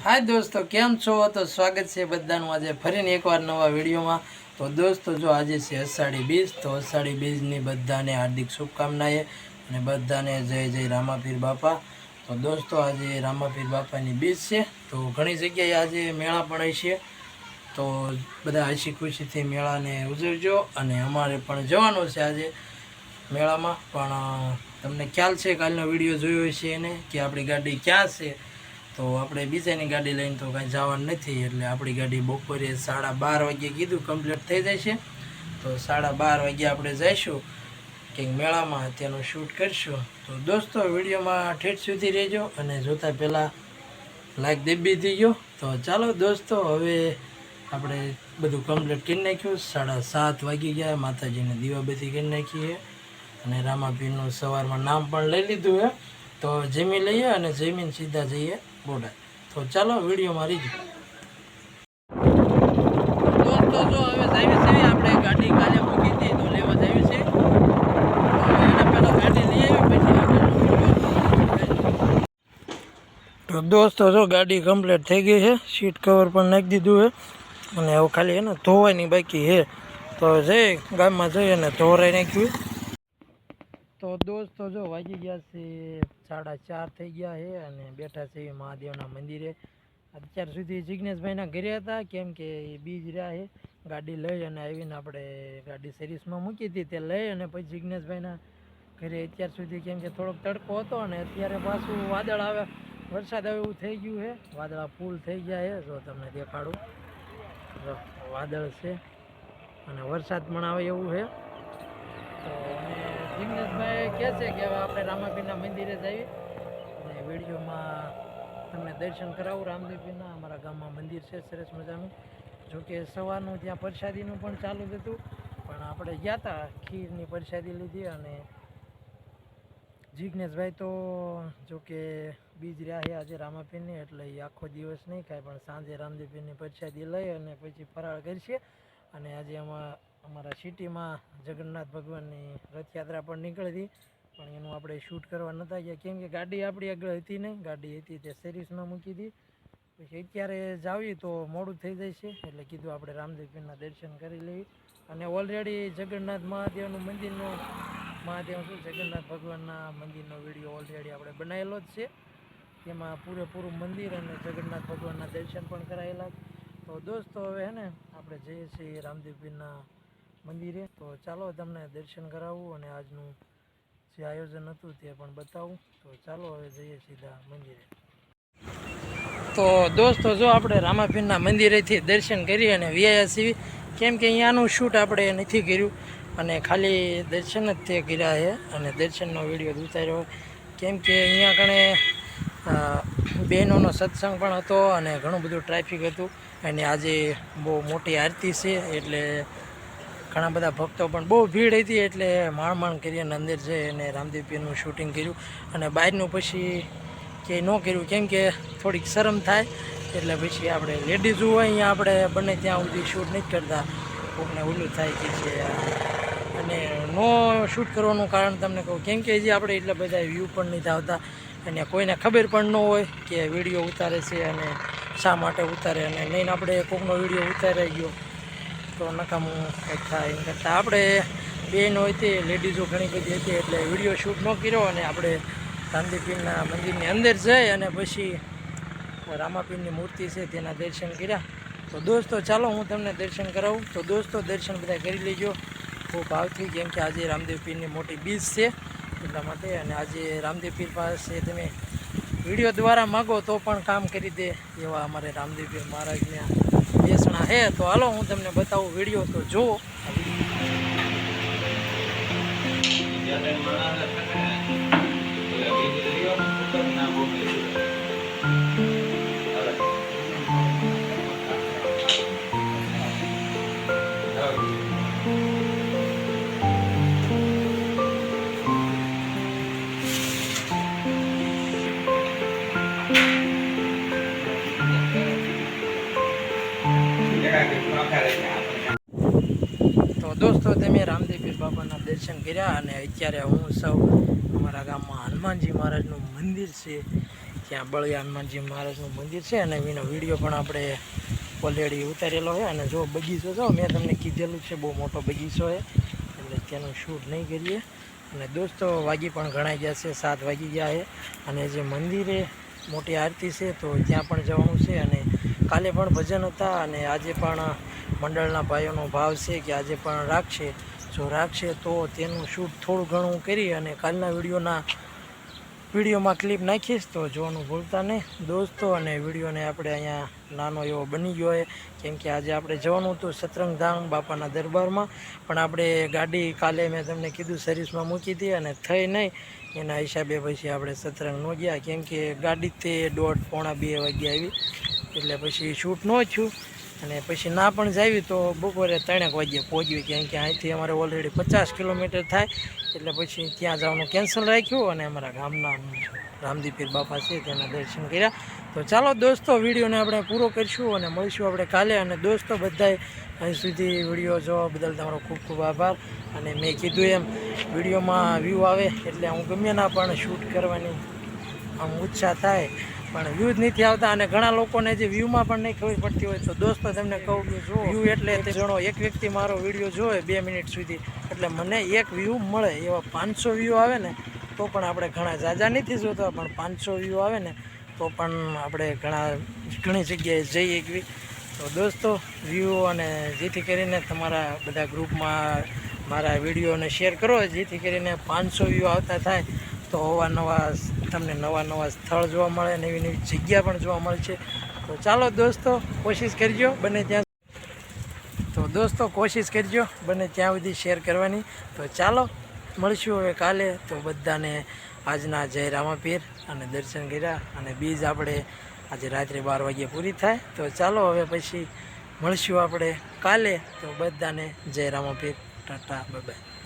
હાય દોસ્તો, કેમ છો? તો સ્વાગત છે બધાનું આજે ફરીને એકવાર નવા વિડીયોમાં. તો દોસ્તો, જો આજે છે અષાઢી બીજ, તો અષાઢી બીજની બધાને હાર્દિક શુભકામનાએ અને બધાને જય જય રામાપીર બાપા. તો દોસ્તો, આજે રામાપીર બાપાની બીજ છે. તો ઘણી જગ્યાએ આજે મેળા પણ હશે તો બધા હસી ખુશીથી મેળાને ઉજવજો અને અમારે પણ જવાનું છે આજે મેળામાં. પણ તમને ખ્યાલ છે કાલનો વીડિયો જોયો છે એને કે આપણી ગાડી ક્યાં છે? તો આપણે બીજાની ગાડી લઈને તો કાંઈ જવાનું નથી, એટલે આપણી ગાડી બપોરે સાડા બાર વાગ્યે કીધું કમ્પ્લીટ થઈ છે તો સાડા બાર વાગ્યે આપણે જઈશું, કંઈક મેળામાં તેનું શૂટ કરીશું. તો દોસ્તો, વિડીયોમાં ઠેઠ સુધી રહેજો અને જોતા પહેલાં લાઈક દેબી ગયો તો ચાલો દોસ્તો, હવે આપણે બધું કમ્પ્લીટ કરી નાખ્યું. સાડા સાત વાગી ગયા, માતાજીને દીવાબત્તી કરી નાખીએ. અને રામાપીરનું સવારમાં નામ પણ લઈ લીધું હે. તો જમી લઈએ અને જમીન સીધા જઈએ. બોટાદ તો ચાલો વિડીયોમાં રીજો. દોસ્તો જો હવે જાવી છે આપણે ગાડી કાલે મૂકી હતી તો લેવા જાવી છે. તો દોસ્તો જો ગાડી કમ્પ્લીટ થઈ ગઈ છે. સીટ કવર પણ નાખી દીધું છે. અને હવે ખાલી એને ધોવાની બાકી છે. તો જઈ ગામમાં જઈ અને ધોરાઈ નાખ્યું. તો દોસ્તો જો વાગી ગયા છે સાડા ચાર થઈ ગયા છે અને બેઠા છે મહાદેવના મંદિરે. અત્યાર સુધી જિજ્ઞેશભાઈના ઘરે હતા, કેમ કે એ બીજ રહ્યા છે. ગાડી લઈ અને આવીને આપણે ગાડી સર્વિસમાં મૂકી હતી, તે લઈ અને પછી જિજ્ઞેશભાઈના ઘરે અત્યાર સુધી કેમ કે થોડોક તડકો હતો અને અત્યારે પાછું વાદળ આવે, વરસાદ આવે એવું થઈ ગયું છે. વાદળા ફૂલ થઈ ગયા છે, જો તમને દેખાડું. વાદળ છે અને વરસાદ પણ આવે એવું છે. તો જિગ્નેશભાઈ કહે છે કે આપણે રામાપીરના મંદિરે જઈએ. અને વિડીયોમાં તમને દર્શન કરાવું રામદેવીના અમારા ગામમાં મંદિર છે, સરસ મજાનું. જોકે સવારનું ત્યાં પ્રસાદીનું પણ ચાલુ જ હતું. પણ આપણે ગયા હતા ખીરની પ્રસાદી લીધી અને જીગ્નેશભાઈ તો જોકે બીજ રહ્યા છે આજે રામાપીરની, એટલે એ આખો દિવસ નહીં ખાય, પણ સાંજે રામદેવીની પ્રસાદી લઈ અને પછી ફરાળ કરશે. અને આજે આમાં અમારા સિટીમાં જગન્નાથ ભગવાનની રથયાત્રા પણ નીકળી હતી. પણ એનું આપણે શૂટ કરવા નહોતા ગયા. કેમ કે ગાડી આપણી આગળ હતી નહીં. ગાડી હતી તે સેરિસમાં મૂકી હતી. પછી અત્યારે જાવી તો મોડું થઈ જાય છે. એટલે કીધું આપણે રામદેવપીરના દર્શન કરી લઈએ. અને ઓલરેડી જગન્નાથ મહાદેવનું મંદિરનું, મહાદેવ શું? જગન્નાથ ભગવાનના મંદિરનો વીડિયો ઓલરેડી આપણે બનાવેલો જ છે. તેમાં પૂરેપૂરું મંદિર અને જગન્નાથ ભગવાનના દર્શન પણ કરાયેલા. તો દોસ્તો, હવે હે ને, આપણે જઈએ છીએ રામદેવપીરના મંદિરે તો ચાલો તમને દર્શન કરાવું અને આજનું જે આયોજન હતું તે પણ બતાવું. તો ચાલો હવે જઈએ સીધા મંદિરે. તો દોસ્તો, જો આપણે રામાપીરના મંદિરેથી દર્શન કરી અને વ્યાયા સીવી, કેમ કે અહીંયાનું શૂટ આપણે નથી કર્યું અને ખાલી દર્શન જ તે કર્યા છે અને દર્શનનો વીડિયો ઉતાર્યો કેમ કે અહીંયા કણે બહેનોનો સત્સંગ પણ હતો અને ઘણું બધું ટ્રાફિક હતું. અને આજે બહુ મોટી આરતી છે એટલે ઘણા બધા ભક્તો પણ બહુ ભીડ હતી એટલે માણ માણ કરી અને અંદર જઈ અને રામદેવ પીરનું શૂટિંગ કર્યું. અને બહારનું પછી કે ન કર્યું. કેમ કે થોડીક શરમ થાય એટલે પછી આપણે લેડીઝ હોય અહીંયા આપણે બંને ત્યાં સુધી શૂટ નથી કરતા. કોકને ઓલું થાય કે છે. અને નો શૂટ કરવાનું કારણ તમને કહું. કેમ કે જે આપણે એટલા બધા વ્યૂ પણ નથી આવતા. અને કોઈને ખબર પણ ન હોય કે વીડિયો ઉતારે છે અને શા માટે ઉતારે અને નહીં. આપણે કોકનો વીડિયો ઉતારાઈ ગયો. તો નકામું કંઈક થાય એમ કરતાં. આપણે બેન હોય તે લેડીઝો ઘણી બધી હતી એટલે વીડિયો શૂટ ન કર્યો અને આપણે રામદેવપીરના મંદિરની અંદર જઈ અને પછી રામાપીરની મૂર્તિ છે તેના દર્શન કર્યા. તો દોસ્તો, ચાલો હું તમને દર્શન કરાવું. તો દોસ્તો, દર્શન બધા કરી લેજો. ખૂબ ભાવથી કેમ કે આજે રામદેવ પીરની મોટી બીજ છે એટલા માટે. અને આજે રામદેવ પીર પાસે તમે વીડિયો દ્વારા માગો તો પણ કામ કરી દે એવા અમારે રામદેવ પીર મહારાજના બેસણા છે તો હાલો હું તમને બતાવું વીડિયો તો જુઓ. તો દર્શન કર્યા અને અત્યારે હું સૌ અમારા ગામમાં હનુમાનજી મહારાજનું મંદિર છે. ત્યાં બળી હનુમાનજી મહારાજનું મંદિર છે અને એનો વીડિયો પણ આપણે ઓલરેડી ઉતારેલો છે અને જો બગીચો છો, મેં તમને કીધેલું છે, બહુ મોટો બગીચો છે. એટલે ત્યાંનું શૂટ નહીં કરીએ. અને દોસ્તો વાગી પણ ગણાઈ ગયા છે, સાત વાગી ગયા છે. અને જે મંદિરે મોટી આરતી છે, તો ત્યાં પણ જવાનું છે અને કાલે પણ ભજન હતા અને આજે પણ મંડળના ભાઈઓનો ભાવ છે કે આજે પણ રાખશે. જો રાખશે તો તેનું શૂટ થોડું ઘણું કરી અને કાલના વિડીયોના વિડીયોમાં ક્લિપ નાખીશ, તો જોવાનું ભૂલતા નહીં. દોસ્તો, અને વિડીયોને આપણે અહીંયા નાનો એવો બની ગયો હોય કેમ કે આજે આપણે જવાનું હતું સતરંગધામ બાપાના દરબારમાં. પણ આપણે ગાડી કાલે મેં તમને કીધું સર્વિસમાં મૂકી હતી અને થઈ નહીં. એના હિસાબે પછી આપણે સતરંગ ન ગયા. કેમ કે ગાડી તે દોઢ પોણા બે વાગ્યે આવી. એટલે પછી શૂટ ન થયું. અને પછી ના પણ જાવી તો બપોરે ત્રણેક વાગ્યે પહોંચ્યું કેમ કે અહીંથી અમારે ઓલરેડી પચાસ કિલોમીટર થાય, એટલે પછી ત્યાં જવાનું કેન્સલ રાખ્યું અને અમારા ગામના રામદીપીર બાપા છે તેના દર્શન કર્યા. તો ચાલો દોસ્તો, વિડીયોને આપણે પૂરો કરીશું અને મળીશું આપણે કાલે. અને દોસ્તો બધાએ અહીં સુધી વીડિયો જોવા બદલ તમારો ખૂબ ખૂબ આભાર. અને મેં કીધું એમ, વિડીયોમાં વ્યૂ આવે એટલે હું ગમે ના પણ શૂટ કરવાની આમ ઉત્સાહ થાય. પણ વ્યૂ જ નથી આવતા અને ઘણા લોકોને જે વ્યૂમાં પણ નહીં ખબર પડતી હોય તો દોસ્તો તમને કહું જો વ્યૂ એટલે તે જણો એક વ્યક્તિ મારો વીડિયો જોવે બે મિનિટ સુધી. એટલે મને એક વ્યૂ મળે એવા પાંચસો વ્યૂ આવે ને તો પણ આપણે ઘણા ઝાઝા નથી જોતા પણ પાંચસો વ્યૂ આવે ને તો પણ આપણે ઘણા ઘણી જગ્યાએ જઈ એકવી તો દોસ્તો વ્યૂ અને જેથી કરીને તમારા બધા ગ્રુપમાં મારા વિડીયોને શેર કરો જેથી કરીને પાંચસો વ્યૂ આવતા થાય. તો અવાનવા તમને નવા નવા સ્થળ જોવા મળે નવી નવી જગ્યા પણ જોવા મળે છે. તો ચાલો દોસ્તો, કોશિશ કરજો બને ત્યાં તો દોસ્તો, કોશિશ કરજો બને ત્યાં સુધી શેર કરવાની. તો ચાલો, મળશું હવે કાલે. તો બધાને આજના જય રામાપીર અને દર્શન કર્યા અને બીજ આપણે આજે રાત્રે બાર વાગ્યે પૂરી થાય. તો ચાલો હવે પછી મળશું આપણે કાલે. તો બધાને જય રામાપીર. ટાટા બાય